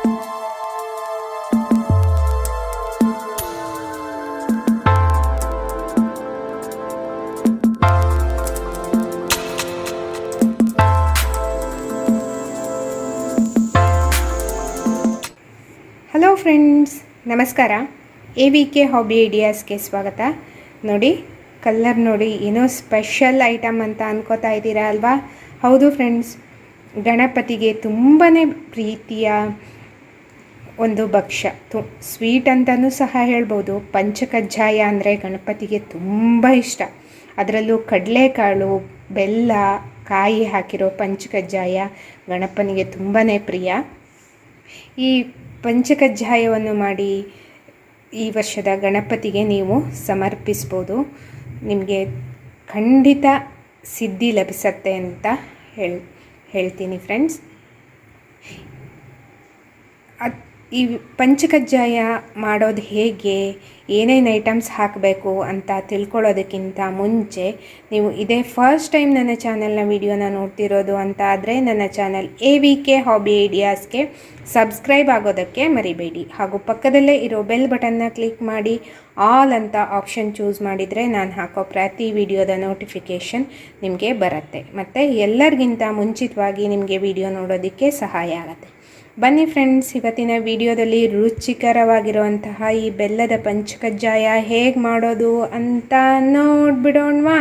Hello friends ನಮಸ್ಕಾರ. A V K hobby ಐಡಿಯಾಸ್ಗೆ ಸ್ವಾಗತ. ನೋಡಿ, ಕಲ್ಲರ್ ನೋಡಿ, ಏನೋ ಸ್ಪೆಷಲ್ ಐಟಮ್ ಅಂತ ಅನ್ಕೋತಾ ಇದ್ದೀರಾ ಅಲ್ವಾ? ಹೌದು ಫ್ರೆಂಡ್ಸ್ ಗಣಪತಿಗೆ ತುಂಬಾ ಪ್ರೀತಿಯ ಒಂದು ಭಕ್ಷ್ಯ. ತು, ಸ್ವೀಟ್ ಅಂತಲೂ ಸಹ ಹೇಳ್ಬೋದು. ಪಂಚಕಜ್ಜಾಯ ಅಂದರೆ ಗಣಪತಿಗೆ ತುಂಬ ಇಷ್ಟ. ಅದರಲ್ಲೂ ಕಡಲೆಕಾಳು, ಬೆಲ್ಲ, ಕಾಯಿ ಹಾಕಿರೋ ಪಂಚಕಜ್ಜಾಯ ಗಣಪನಿಗೆ ತುಂಬಾ ಪ್ರಿಯ. ಈ ಪಂಚಕಜ್ಜಾಯವನ್ನು ಮಾಡಿ ಈ ವರ್ಷದ ಗಣಪತಿಗೆ ನೀವು ಸಮರ್ಪಿಸ್ಬೋದು. ನಿಮಗೆ ಖಂಡಿತ ಸಿದ್ಧಿ ಲಭಿಸತ್ತೆ ಅಂತ ಹೇಳ್, ಹೇಳ್ತೀನಿ ಫ್ರೆಂಡ್ಸ್ ಅದು ಈ ಪಂಚಕಜ್ಜಾಯ ಮಾಡೋದು ಹೇಗೆ? ಏನೇನು ಐಟಮ್ಸ್ ಹಾಕಬೇಕು ಅಂತ ತಿಳ್ಕೊಳ್ಳೋದಕ್ಕಿಂತ ಮುಂಚೆ ನೀವು ಇದೇ ಫಸ್ಟ್ ಟೈಮ್ ನನ್ನ ಚಾನಲ್ನ ವಿಡಿಯೋನ ನೋಡ್ತಿರೋದು ಅಂತ ಆದರೆ ನನ್ನ channel A V K hobby ಐಡಿಯಾಸ್ಗೆ subscribe ಆಗೋದಕ್ಕೆ ಮರಿಬೇಡಿ. ಹಾಗೂ ಪಕ್ಕದಲ್ಲೇ ಇರೋ ಬೆಲ್ ಬಟನ್ನ ಕ್ಲಿಕ್ ಮಾಡಿ ಆಲ್ ಅಂತ ಆಪ್ಷನ್ ಚೂಸ್ ಮಾಡಿದರೆ ನಾನು ಹಾಕೋ ಪ್ರತಿ ವಿಡಿಯೋದ ನೋಟಿಫಿಕೇಷನ್ ನಿಮಗೆ ಬರುತ್ತೆ. ಮತ್ತು ಎಲ್ಲರಿಗಿಂತ ಮುಂಚಿತವಾಗಿ ನಿಮಗೆ ವಿಡಿಯೋ ನೋಡೋದಕ್ಕೆ ಸಹಾಯ ಆಗುತ್ತೆ. ಬನ್ನಿ ಫ್ರೆಂಡ್ಸ್ ಇವತ್ತಿನ ವಿಡಿಯೋದಲ್ಲಿ ರುಚಿಕರವಾಗಿರುವಂತಹ ಈ ಬೆಲ್ಲದ ಪಂಚಕಜ್ಜಾಯ ಹೇಗೆ ಮಾಡೋದು ಅಂತ ನೋಡ್ಬಿಡೋಣವಾ?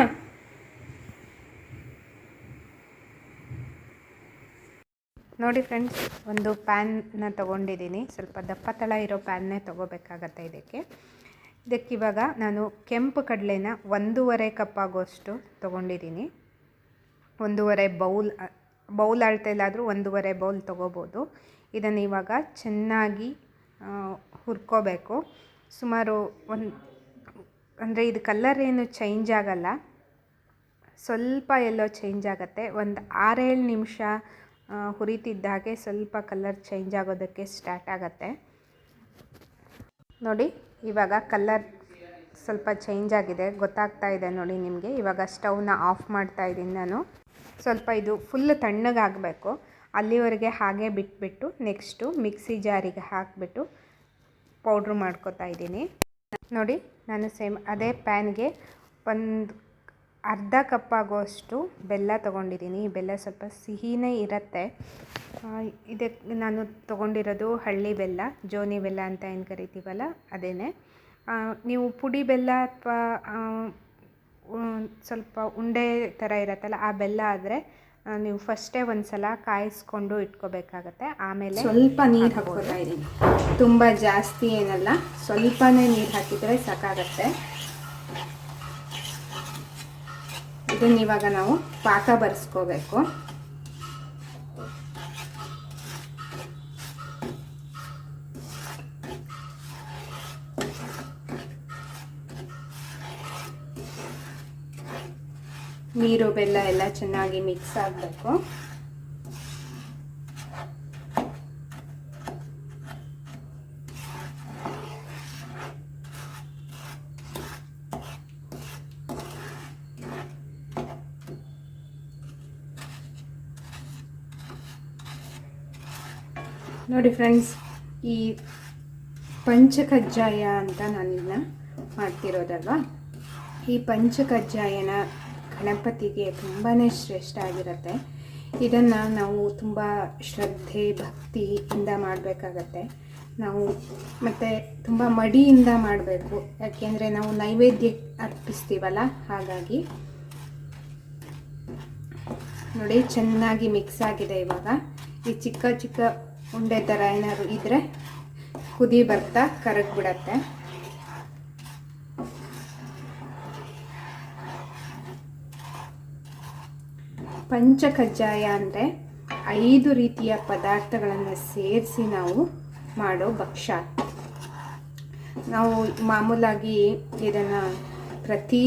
ನೋಡಿ ಫ್ರೆಂಡ್ಸ್ ಒಂದು ಪ್ಯಾನ್ನ ತೊಗೊಂಡಿದ್ದೀನಿ. ಸ್ವಲ್ಪ ದಪ್ಪ ತಳ ಇರೋ ಪ್ಯಾನ್ನೇ ತೊಗೋಬೇಕಾಗತ್ತೆ ಇದಕ್ಕೆ. ಇದಕ್ಕಿವಾಗ ನಾನು ಕೆಂಪು ಕಡಲೆನ ಒಂದೂವರೆ ಕಪ್ ಆಗೋಷ್ಟು ತೊಗೊಂಡಿದ್ದೀನಿ. ಒಂದೂವರೆ ಬೌಲ್ ಬೌಲ್ ಅಳತೆಲಾದರೂ ಒಂದೂವರೆ ಬೌಲ್ ತೊಗೋಬೋದು. ಇದನ್ನು ಇವಾಗ ಚೆನ್ನಾಗಿ ಹುರ್ಕೋಬೇಕು. ಸುಮಾರು ಒಂದು, ಅಂದರೆ ಇದು ಕಲ್ಲರ್ ಏನು ಚೇಂಜ್ ಆಗಲ್ಲ. ಸ್ವಲ್ಪ ಎಲ್ಲೋ ಚೇಂಜ್ ಆಗುತ್ತೆ. ಒಂದು ಆರೇಳು ನಿಮಿಷ ಹುರಿತಿದ್ದ ಹಾಗೆ ಸ್ವಲ್ಪ ಕಲರ್ ಚೇಂಜ್ ಆಗೋದಕ್ಕೆ ಸ್ಟಾರ್ಟ್ ಆಗುತ್ತೆ. ನೋಡಿ, ಇವಾಗ ಕಲ್ಲರ್ ಸ್ವಲ್ಪ ಚೇಂಜ್ ಆಗಿದೆ. ಗೊತ್ತಾಗ್ತಾ ಇದೆ ನೋಡಿ ನಿಮಗೆ. ಇವಾಗ ಸ್ಟವ್ನ ಆಫ್ ಮಾಡ್ತಾ ಇದ್ದೀನಿ ನಾನು. ಸ್ವಲ್ಪ ಇದು ಫುಲ್ ತಣ್ಣಗಾಗಬೇಕು. ಅಲ್ಲಿವರೆಗೆ ಹಾಗೆ ಬಿಟ್ಬಿಟ್ಟು ನೆಕ್ಸ್ಟು ಮಿಕ್ಸಿ ಜಾರಿಗೆ ಹಾಕಿಬಿಟ್ಟು ಪೌಡ್ರ್ ಮಾಡ್ಕೋತಾ ಇದ್ದೀನಿ. ನೋಡಿ, ನಾನು ಸೇಮ್ ಅದೇ ಪ್ಯಾನ್ಗೆ ಒಂದು ಅರ್ಧ ಕಪ್ ಆಗೋಷ್ಟು ಬೆಲ್ಲ ತೊಗೊಂಡಿದ್ದೀನಿ. ಬೆಲ್ಲ ಸ್ವಲ್ಪ ಸಿಹಿನೇ ಇರುತ್ತೆ. ಇದಕ್ಕೆ ನಾನು ತೊಗೊಂಡಿರೋದು ಹಳ್ಳಿ ಬೆಲ್ಲ, ಜೋನಿ ಬೆಲ್ಲ ಅಂತ ಏನು ಕರಿತೀವಲ್ಲ ಅದೇ ನೀವು ಪುಡಿ ಬೆಲ್ಲ ಅಥವಾ ಸ್ವಲ್ಪ ಉಂಡೆ ಥರ ಇರುತ್ತಲ್ಲ, ಆ ಬೆಲ್ಲ ಆದರೆ ನೀವು ಫಸ್ಟೇ ಒಂದು ಸಲ ಕಾಯಿಸ್ಕೊಂಡು ಇಟ್ಕೋಬೇಕಾಗತ್ತೆ. ಆಮೇಲೆ ಸ್ವಲ್ಪ ನೀರು ಹಾಕ್ಕೊಳ್ತಾ ಇದ್ದೀನಿ ತುಂಬ ಜಾಸ್ತಿ ಏನಲ್ಲ ಸ್ವಲ್ಪನೇ ನೀರು ಹಾಕಿದರೆ ಸಾಕಾಗತ್ತೆ. ಇದನ್ನ ಇವಾಗ ನಾವು ಪಾಕ ಬರೆಸ್ಕೋಬೇಕು. ನೀರು, ಬೆಲ್ಲ ಎಲ್ಲ ಚೆನ್ನಾಗಿ ಮಿಕ್ಸ್ ಆಗಬೇಕು. ನೋಡಿ ಫ್ರೆಂಡ್ಸ್ ಈ ಪಂಚಕಜ್ಜಾಯ ಅಂತ ನಾನಿನ್ನ ಮಾಡ್ತಿರೋದಲ್ವಾ? ಈ ಪಂಚಕಜ್ಜಾಯನ ಗಣಪತಿಗೆ ತುಂಬಾ ಶ್ರೇಷ್ಠ ಆಗಿರುತ್ತೆ. ಇದನ್ನು ನಾವು ತುಂಬ ಶ್ರದ್ಧೆ, ಭಕ್ತಿಯಿಂದ ಮಾಡಬೇಕಾಗತ್ತೆ. ನಾವು ಮತ್ತು ತುಂಬ ಮಡಿಯಿಂದ ಮಾಡಬೇಕು. ಯಾಕೆಂದರೆ ನಾವು ನೈವೇದ್ಯ ಅರ್ಪಿಸ್ತೀವಲ್ಲ, ಹಾಗಾಗಿ. ನೋಡಿ, ಚೆನ್ನಾಗಿ ಮಿಕ್ಸ್ ಆಗಿದೆ ಇವಾಗ. ಈ ಚಿಕ್ಕ ಚಿಕ್ಕ ಉಂಡೆ ಥರ ಏನಾದ್ರು ಇದ್ದರೆ ಕುದಿ ಬರ್ತಾ ಕರಗ್ಬಿಡತ್ತೆ. ಪಂಚಕಜ್ಜಾಯ ಅಂದರೆ ಐದು ರೀತಿಯ ಪದಾರ್ಥಗಳನ್ನು ಸೇರಿಸಿ ನಾವು ಮಾಡೋ ಭಕ್ಷ್ಯ ನಾವು ಮಾಮೂಲಾಗಿ ಇದನ್ನು ಪ್ರತಿ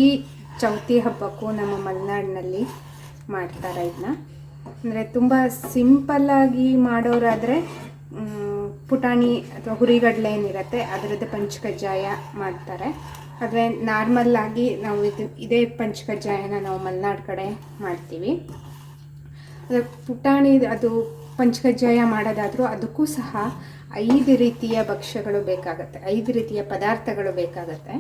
ಚೌತಿ ಹಬ್ಬಕ್ಕೂ ನಮ್ಮ ಮಲೆನಾಡಿನಲ್ಲಿ ಮಾಡ್ತಾರೆ ಇದನ್ನ ಅಂದರೆ ತುಂಬ ಸಿಂಪಲ್ಲಾಗಿ ಮಾಡೋರಾದರೆ ಪುಟಾಣಿ ಅಥವಾ ಹುರಿಗಡಲೆ ಏನಿರುತ್ತೆ ಅದರದ್ದು ಪಂಚಕಜ್ಜಾಯ ಮಾಡ್ತಾರೆ. ಆದರೆ ನಾರ್ಮಲ್ಲಾಗಿ ನಾವು ಇದು, ಇದೇ ಪಂಚಕಜ್ಜಾಯನ ನಾವು ಮಲೆನಾಡು ಕಡೆ ಮಾಡ್ತೀವಿ. ಪುಟಾಣಿ ಅದು ಪಂಚಕಜ್ಜಾಯ ಮಾಡೋದಾದರೂ ಅದಕ್ಕೂ ಸಹ ಐದು ರೀತಿಯ ಭಕ್ಷ್ಯಗಳು ಬೇಕಾಗತ್ತೆ. ಐದು ರೀತಿಯ ಪದಾರ್ಥಗಳು ಬೇಕಾಗತ್ತೆ.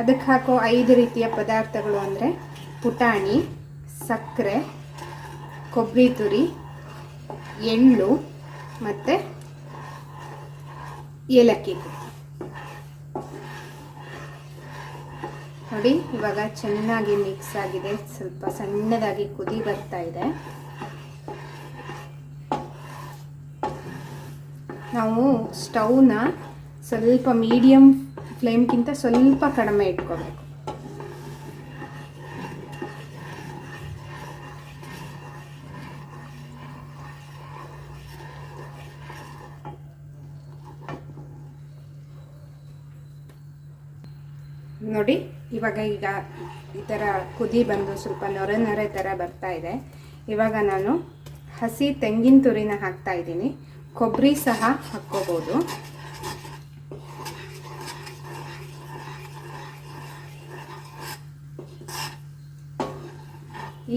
ಅದಕ್ಕೆ ಹಾಕೋ ಐದು ರೀತಿಯ ಪದಾರ್ಥಗಳು ಅಂದರೆ ಪುಟಾಣಿ, ಸಕ್ಕರೆ, ಕೊಬ್ಬರಿ ತುರಿ, ಎಳ್ಳು ಮತ್ತು ಏಲಕ್ಕಿ. ನೋಡಿ, ಇವಾಗ ಚೆನ್ನಾಗಿ ಮಿಕ್ಸ್ ಆಗಿದೆ. ಸ್ವಲ್ಪ ಸಣ್ಣದಾಗಿ ಕುದಿ ಬರ್ತಾ ಇದೆ. ನಾವು ಸ್ಟವ್ನ ಸ್ವಲ್ಪ ಮೀಡಿಯಮ್ ಫ್ಲೇಮ್ಗಿಂತ ಸ್ವಲ್ಪ ಕಡಿಮೆ ಇಟ್ಕೋಬೇಕು ನೋಡಿ ಇವಾಗ ಈಗ ಈ ಥರ ಕುದಿ ಬಂದು ಸ್ವಲ್ಪ ನೊರೆ ನೊರೆ ಥರ ಬರ್ತಾ ಇದೆ. ಇವಾಗ ನಾನು ಹಸಿ ತೆಂಗಿನ ತುರಿನ ಹಾಕ್ತಾ ಇದ್ದೀನಿ. ಕೊಬ್ಬರಿ ಸಹ ಹಾಕ್ಕೋಬೋದು.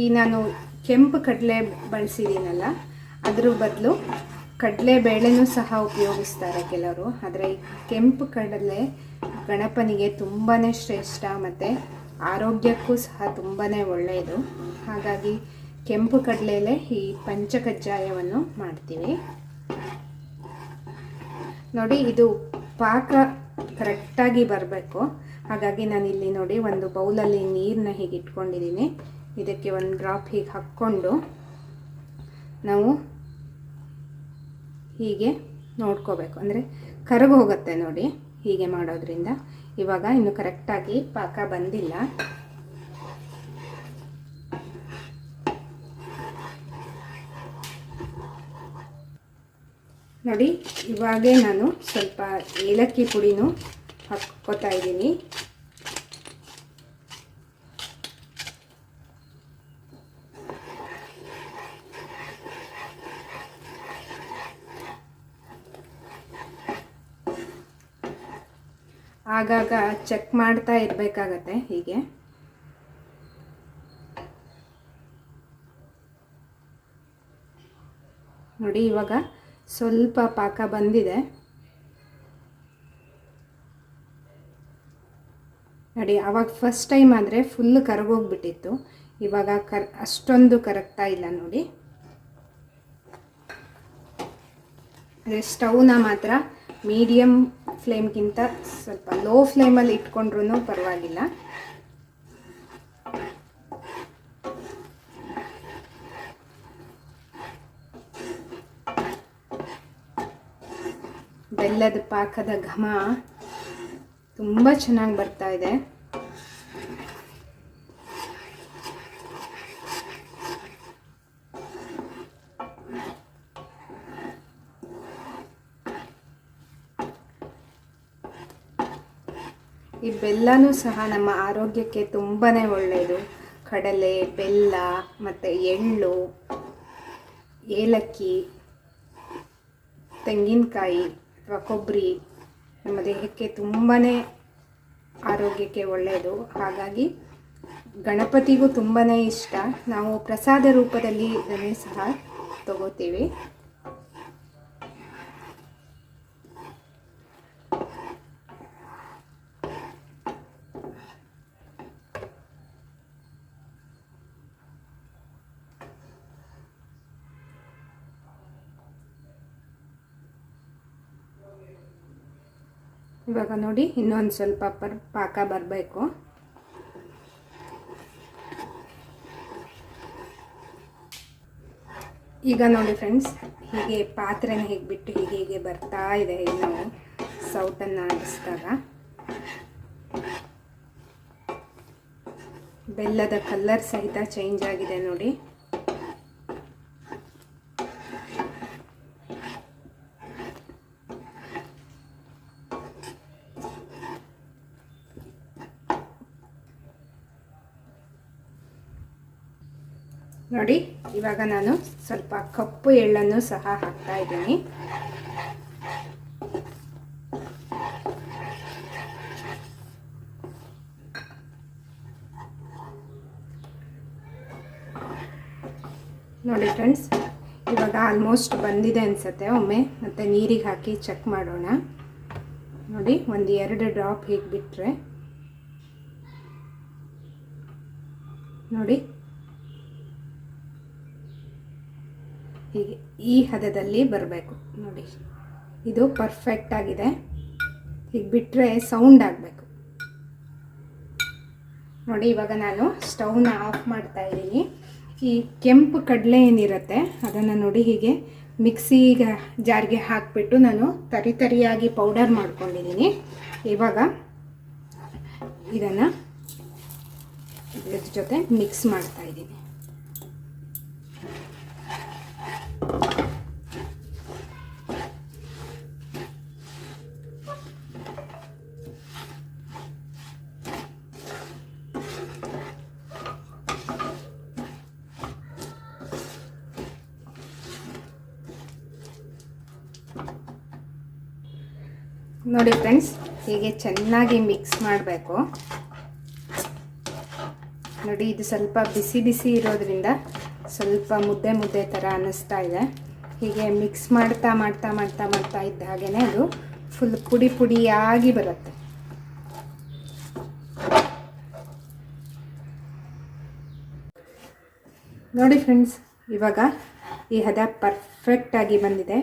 ಈ ನಾನು ಕೆಂಪು ಕಡಲೆ ಬಳಸಿದ್ದೀನಲ್ಲ, ಅದ್ರ ಬದಲು ಕಡಲೆ ಬೇಳೆನೂ ಸಹ ಉಪಯೋಗಿಸ್ತಾರೆ ಕೆಲವರು. ಆದರೆ ಕೆಂಪು ಕಡಲೆ ಗಣಪನಿಗೆ ತುಂಬಾ ಶ್ರೇಷ್ಠ ಮತ್ತು ಆರೋಗ್ಯಕ್ಕೂ ಸಹ ತುಂಬಾ ಒಳ್ಳೆಯದು. ಹಾಗಾಗಿ ಕೆಂಪು ಕಡಲೆಯಲ್ಲೇ ಈ ಪಂಚಕಜ್ಜಾಯವನ್ನು ಮಾಡ್ತೀವಿ. ನೋಡಿ, ಇದು ಪಾಕ ಕರೆಕ್ಟಾಗಿ ಬರಬೇಕು. ಹಾಗಾಗಿ ನಾನು ಇಲ್ಲಿ ನೋಡಿ ಒಂದು ಬೌಲಲ್ಲಿ ನೀರನ್ನ ಹೀಗೆ ಇಟ್ಕೊಂಡಿದ್ದೀನಿ. ಇದಕ್ಕೆ ಒಂದು ಡ್ರಾಪ್ ಹೀಗೆ ಹಾಕ್ಕೊಂಡು ನಾವು ಹೀಗೆ ನೋಡ್ಕೋಬೇಕು. ಅಂದರೆ ಕರಗೋಗುತ್ತೆ ನೋಡಿ. ಹೀಗೆ ಮಾಡೋದ್ರಿಂದ ಇವಾಗ ಇನ್ನು ಕರೆಕ್ಟಾಗಿ ಪಾಕ ಬಂದಿಲ್ಲ. ನೋಡಿ, ಇವಾಗೇ ನಾನು ಸ್ವಲ್ಪ ಏಲಕ್ಕಿ ಪುಡಿನೂ ಹಾಕ್ಕೋತಾ ಇದ್ದೀನಿ. ಆಗಾಗ ಚೆಕ್ ಮಾಡ್ತಾ ಇರಬೇಕಾಗತ್ತೆ ಹೀಗೆ. ನೋಡಿ ಇವಾಗ ಸ್ವಲ್ಪ ಪಾಕ ಬಂದಿದೆ. ನೋಡಿ ಆವಾಗ ಫಸ್ಟ್ ಟೈಮ್ ಆದರೆ ಫುಲ್ ಕರಗೋಗ್ಬಿಟ್ಟಿತ್ತು. ಇವಾಗ ಕರ್, ಅಷ್ಟೊಂದು ಕರಗ್ತಾ ಇಲ್ಲ ನೋಡಿ. ಅದೇ ಸ್ಟವ್ನ ಮಾತ್ರ ಮೀಡಿಯಮ್ ಫ್ಲೇಮ್ಗಿಂತ ಸ್ವಲ್ಪ ಲೋ ಫ್ಲೇಮಲ್ಲಿ ಇಟ್ಕೊಂಡ್ರೂ ಪರವಾಗಿಲ್ಲ. ಬೆಲ್ಲದ ಪಾಕದ ಘಮ ತುಂಬ ಚೆನ್ನಾಗಿ ಬರ್ತಾ ಇದೆ. ಈ ಬೆಲ್ಲನೂ ಸಹ ನಮ್ಮ ಆರೋಗ್ಯಕ್ಕೆ ತುಂಬಾ ಒಳ್ಳೆಯದು ಕಡಲೆ, ಬೆಲ್ಲ, ಮತ್ತು ಎಳ್ಳು, ಏಲಕ್ಕಿ, ತೆಂಗಿನಕಾಯಿ ಅಥವಾ ಕೊಬ್ಬರಿ ನಮ್ಮ ದೇಹಕ್ಕೆ ತುಂಬಾ ಆರೋಗ್ಯಕ್ಕೆ ಒಳ್ಳೆಯದು ಹಾಗಾಗಿ ಗಣಪತಿಗೂ ತುಂಬಾ ಇಷ್ಟ. ನಾವು ಪ್ರಸಾದ ರೂಪದಲ್ಲಿ ಇದನ್ನೇ ಸಹ ತಗೋತೀವಿ. ಇವಾಗ ನೋಡಿ, ಇನ್ನೊಂದು ಸ್ವಲ್ಪ ಪರ್, ಪಾಕ ಬರಬೇಕು. ಈಗ ನೋಡಿ ಫ್ರೆಂಡ್ಸ್ ಹೀಗೆ ಪಾತ್ರೆನ ಹೇಗೆ ಬಿಟ್ಟು ಹೀಗೆ ಹೀಗೆ ಬರ್ತಾ ಇದೆ ನಾವು ಸೌಟನ್ನು ಆಡಿಸಿದಾಗ. ಬೆಲ್ಲದ ಕಲ್ಲರ್ ಸಹಿತ ಚೇಂಜ್ ಆಗಿದೆ ನೋಡಿ ನೋಡಿ ಇವಾಗ ನಾನು ಸ್ವಲ್ಪ ಕಪ್ಪು ಎಳ್ಳನ್ನು ಸಹ ಹಾಕ್ತಾ ಇದ್ದೀನಿ. ನೋಡಿ ಫ್ರೆಂಡ್ಸ್, ಇವಾಗ ಆಲ್ಮೋಸ್ಟ್ ಬಂದಿದೆ ಅನಿಸುತ್ತೆ, ಒಮ್ಮೆ ಮತ್ತು ನೀರಿಗೆ ಹಾಕಿ ಚೆಕ್ ಮಾಡೋಣ. ನೋಡಿ, ಒಂದು ಎರಡು ಡ್ರಾಪ್ ಹೀಗೆ ಬಿಟ್ಟರೆ ನೋಡಿ ಹೀಗೆ ಈ ಹದದಲ್ಲಿ ಬರಬೇಕು. ನೋಡಿ, ಇದು ಪರ್ಫೆಕ್ಟ್ ಆಗಿದೆ. ಹೀಗೆ ಬಿಟ್ಟರೆ ಸೌಂಡ್ ಆಗಬೇಕು. ನೋಡಿ, ಇವಾಗ ನಾನು ಸ್ಟವ್ನ ಆಫ್ ಮಾಡ್ತಾ ಇದ್ದೀನಿ. ಈ ಕೆಂಪು ಕಡಲೆ ಏನಿರುತ್ತೆ, ಅದನ್ನು ನೋಡಿ ಹೀಗೆ ಮಿಕ್ಸಿಗೆ ಜಾರಿಗೆ ಹಾಕಿಬಿಟ್ಟು ನಾನು ತರಿ ತರಿಯಾಗಿ ಪೌಡರ್ ಮಾಡ್ಕೊಂಡಿದ್ದೀನಿ. ಇವಾಗ ಇದನ್ನು ಇದ್ರ ಜೊತೆ ಮಿಕ್ಸ್ ಮಾಡ್ತಾ ಇದ್ದೀನಿ. ನೋಡಿ ಫ್ರೆಂಡ್ಸ್, ಹೀಗೆ ಚೆನ್ನಾಗಿ ಮಿಕ್ಸ್ ಮಾಡಬೇಕು. ನೋಡಿ, ಇದು ಸ್ವಲ್ಪ ಬಿಸಿ ಬಿಸಿ ಇರೋದ್ರಿಂದ ಸ್ವಲ್ಪ ಮುದ್ದೆ ಮುದ್ದೆ ಥರ ಅನ್ನಿಸ್ತಾ ಇದೆ. ಹೀಗೆ ಮಿಕ್ಸ್ ಮಾಡ್ತಾ ಮಾಡ್ತಾ ಮಾಡ್ತಾ ಮಾಡ್ತಾ ಇದ್ದ ಹಾಗೇ ಅದು ಫುಲ್ ಪುಡಿ ಪುಡಿಯಾಗಿ ಬರುತ್ತೆ. ನೋಡಿ ಫ್ರೆಂಡ್ಸ್, ಇವಾಗ ಈ ಹದ ಪರ್ಫೆಕ್ಟಾಗಿ ಬಂದಿದೆ.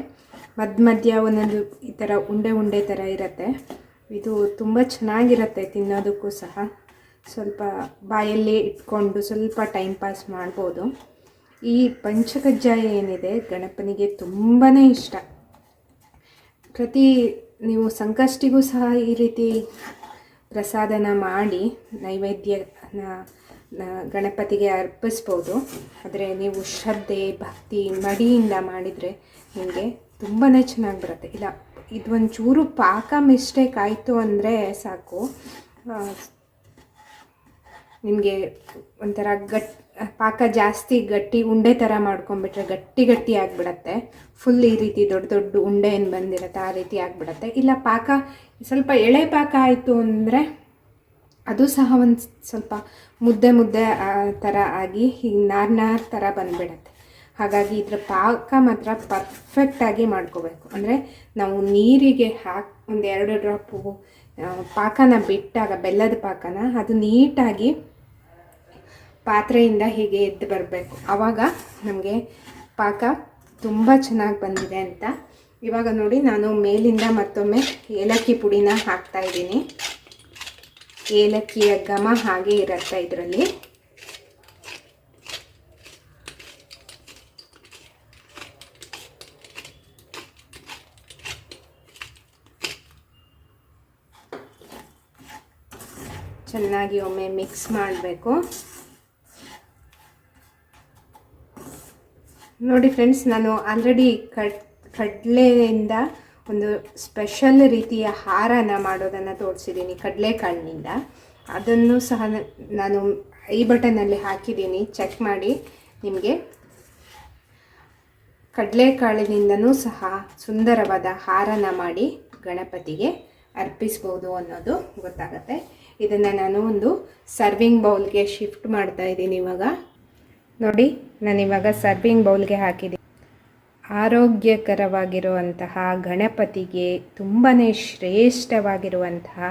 ಮಧ್ಯ ಮಧ್ಯ ಒಂದೊಂದು ಈ ಥರ ಉಂಡೆ ಉಂಡೆ ಥರ ಇರುತ್ತೆ. ಇದು ತುಂಬ ಚೆನ್ನಾಗಿರುತ್ತೆ ತಿನ್ನೋದಕ್ಕೂ ಸಹ. ಸ್ವಲ್ಪ ಬಾಯಲ್ಲಿ ಇಟ್ಕೊಂಡು ಸ್ವಲ್ಪ ಟೈಮ್ ಪಾಸ್ ಮಾಡ್ಬೋದು. ಈ ಪಂಚಕಜ್ಜಾಯ ಏನಿದೆ ಗಣಪನಿಗೆ ತುಂಬಾ ಇಷ್ಟ. ಪ್ರತಿ ನೀವು ಸಂಕಷ್ಟಿಗೂ ಸಹ ಈ ರೀತಿ ಪ್ರಸಾದನ ಮಾಡಿ ನೈವೇದ್ಯನ ಗಣಪತಿಗೆ ಅರ್ಪಿಸ್ಬೋದು. ಆದರೆ ನೀವು ಶ್ರದ್ಧೆ, ಭಕ್ತಿ, ಮಡಿಯಿಂದ ಮಾಡಿದರೆ ನಿಮಗೆ ತುಂಬಾ ಚೆನ್ನಾಗಿ ಬರುತ್ತೆ. ಇಲ್ಲ ಇದು ಒಂಚೂರು ಪಾಕ ಮಿಸ್ಟೇಕ್ ಆಯಿತು ಅಂದರೆ ಸಾಕು. ನಿಮಗೆ ಒಂಥರ ಗಟ್ ಪಾಕ ಜಾಸ್ತಿ ಗಟ್ಟಿ ಉಂಡೆ ಥರ ಮಾಡ್ಕೊಂಬಿಟ್ರೆ ಗಟ್ಟಿ ಗಟ್ಟಿ ಆಗಿಬಿಡತ್ತೆ. ಫುಲ್ ಈ ರೀತಿ ದೊಡ್ಡ ದೊಡ್ಡ ಉಂಡೆ ಏನು ಬಂದಿರುತ್ತೆ, ಆ ರೀತಿ ಆಗಿಬಿಡತ್ತೆ. ಇಲ್ಲ, ಪಾಕ, ಸ್ವಲ್ಪ ಎಳೆ ಪಾಕ ಆಯಿತು ಅಂದರೆ ಅದು ಸಹ ಒಂದು ಸ್ವಲ್ಪ ಮುದ್ದೆ ಮುದ್ದೆ ಥರ ಆಗಿ ಹೀಗೆ ನಾರ್ ನಾರ್ ಥರ ಬಂದುಬಿಡತ್ತೆ. ಹಾಗಾಗಿ ಇದರ ಪಾಕ ಮಾತ್ರ ಪರ್ಫೆಕ್ಟಾಗಿ ಮಾಡ್ಕೋಬೇಕು. ಅಂದರೆ ನಾವು ನೀರಿಗೆ ಹಾಕಿ, ಒಂದು ಎರಡು ಡ್ರಾಪು ಪಾಕನ ಬಿಟ್ಟಾಗ, ಬೆಲ್ಲದ ಪಾಕನ, ಅದು ನೀಟಾಗಿ ಪಾತ್ರೆಯಿಂದ ಹೀಗೆ ಎದ್ದು ಬರಬೇಕು. ಆವಾಗ ನಮಗೆ ಪಾಕ ತುಂಬ ಚೆನ್ನಾಗಿ ಬಂದಿದೆ ಅಂತ. ಇವಾಗ ನೋಡಿ, ನಾನು ಮೇಲಿಂದ ಮತ್ತೊಮ್ಮೆ ಏಲಕ್ಕಿ ಪುಡಿನ ಹಾಕ್ತಾ ಇದ್ದೀನಿ. ಏಲಕ್ಕಿಯ ಘಮ ಹಾಗೆ ಇರುತ್ತೆ ಇದರಲ್ಲಿ. ಚೆನ್ನಾಗಿ ಒಮ್ಮೆ ಮಿಕ್ಸ್ ಮಾಡಬೇಕು. ನೋಡಿ ಫ್ರೆಂಡ್ಸ್ ನಾನು ಆಲ್ರೆಡಿ ಕಡ್, ಕಡಲೆಯಿಂದ ಒಂದು ಸ್ಪೆಷಲ್ ರೀತಿಯ ಹಾರನ ಮಾಡೋದನ್ನು ತೋರಿಸಿದ್ದೀನಿ, ಕಡಲೆಕಾಳಿನಿಂದ. ಅದನ್ನು ಸಹ ನಾನು ಐ ಬಟನಲ್ಲಿ ಹಾಕಿದ್ದೀನಿ. ಚೆಕ್ ಮಾಡಿ ನಿಮಗೆ. ಕಡಲೆಕಾಳಿನಿಂದನೂ ಸಹ ಸುಂದರವಾದ ಹಾರನ ಮಾಡಿ ಗಣಪತಿಗೆ ಅರ್ಪಿಸ್ಬೋದು ಅನ್ನೋದು ಗೊತ್ತಾಗುತ್ತೆ. ಇದನ್ನು ನಾನು ಒಂದು ಸರ್ವಿಂಗ್ ಬೌಲ್ಗೆ ಶಿಫ್ಟ್ ಮಾಡ್ತಾ ಇದ್ದೀನಿ ಇವಾಗ. ನೋಡಿ, ನಾನು ಇವಾಗ ಸರ್ವಿಂಗ್ ಬೌಲ್ಗೆ ಹಾಕಿದ್ದೀನಿ. ಆರೋಗ್ಯಕರವಾಗಿರುವಂತಹ, ಗಣಪತಿಗೆ ತುಂಬಾ ಶ್ರೇಷ್ಠವಾಗಿರುವಂತಹ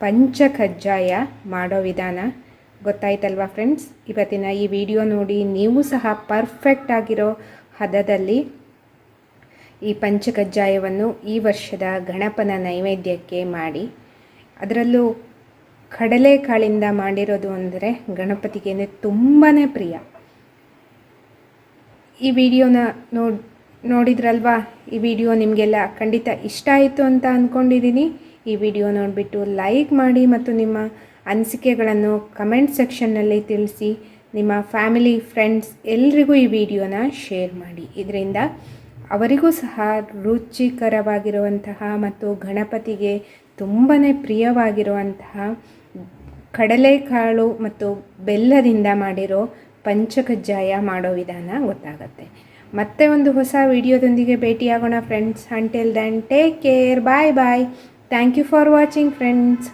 ಪಂಚಕಜ್ಜಾಯ ಮಾಡೋ ವಿಧಾನ ಗೊತ್ತಾಯ್ತಲ್ವಾ ಫ್ರೆಂಡ್ಸ್ ಇವತ್ತಿನ ಈ ವಿಡಿಯೋ ನೋಡಿ ನೀವು ಸಹ ಪರ್ಫೆಕ್ಟ್ ಆಗಿರೋ ಹದದಲ್ಲಿ ಈ ಪಂಚಕಜ್ಜಾಯವನ್ನು ಈ ವರ್ಷದ ಗಣಪನ ನೈವೇದ್ಯಕ್ಕೆ ಮಾಡಿ. ಅದರಲ್ಲೂ ಕಡಲೆಕಾಳಿಂದ ಮಾಡಿರೋದು ಅಂದರೆ ಗಣಪತಿಗೆ ತುಂಬಾ ಪ್ರಿಯ. ಈ ವಿಡಿಯೋನ ನೋಡ್, ನೋಡಿದ್ರಲ್ವಾ? ಈ ವಿಡಿಯೋ ನಿಮಗೆಲ್ಲ ಖಂಡಿತ ಇಷ್ಟ ಆಯಿತು ಅಂತ ಅಂದ್ಕೊಂಡಿದ್ದೀನಿ ಈ ವಿಡಿಯೋ ನೋಡಿಬಿಟ್ಟು ಲೈಕ್ ಮಾಡಿ ಮತ್ತು ನಿಮ್ಮ ಅನಿಸಿಕೆಗಳನ್ನು ಕಮೆಂಟ್ ಸೆಕ್ಷನ್ನಲ್ಲಿ ತಿಳಿಸಿ. ನಿಮ್ಮ ಫ್ಯಾಮಿಲಿ, ಫ್ರೆಂಡ್ಸ್ ಎಲ್ರಿಗೂ ಈ ವಿಡಿಯೋನ ಶೇರ್ ಮಾಡಿ. ಇದರಿಂದ ಅವರಿಗೂ ಸಹ ರುಚಿಕರವಾಗಿರುವಂತಹ ಮತ್ತು ಗಣಪತಿಗೆ ತುಂಬಾ ಪ್ರಿಯವಾಗಿರುವಂತಹ ಕಡಲೆಕಾಳು ಮತ್ತು ಬೆಲ್ಲದಿಂದ ಮಾಡಿರೋ ಪಂಚಕಜ್ಜಾಯ ಮಾಡೋ ವಿಧಾನ ಗೊತ್ತಾಗುತ್ತೆ. ಮತ್ತೆ ಒಂದು ಹೊಸ ವಿಡಿಯೋದೊಂದಿಗೆ ಭೇಟಿಯಾಗೋಣ friends until then take care bye bye thank you for watching friends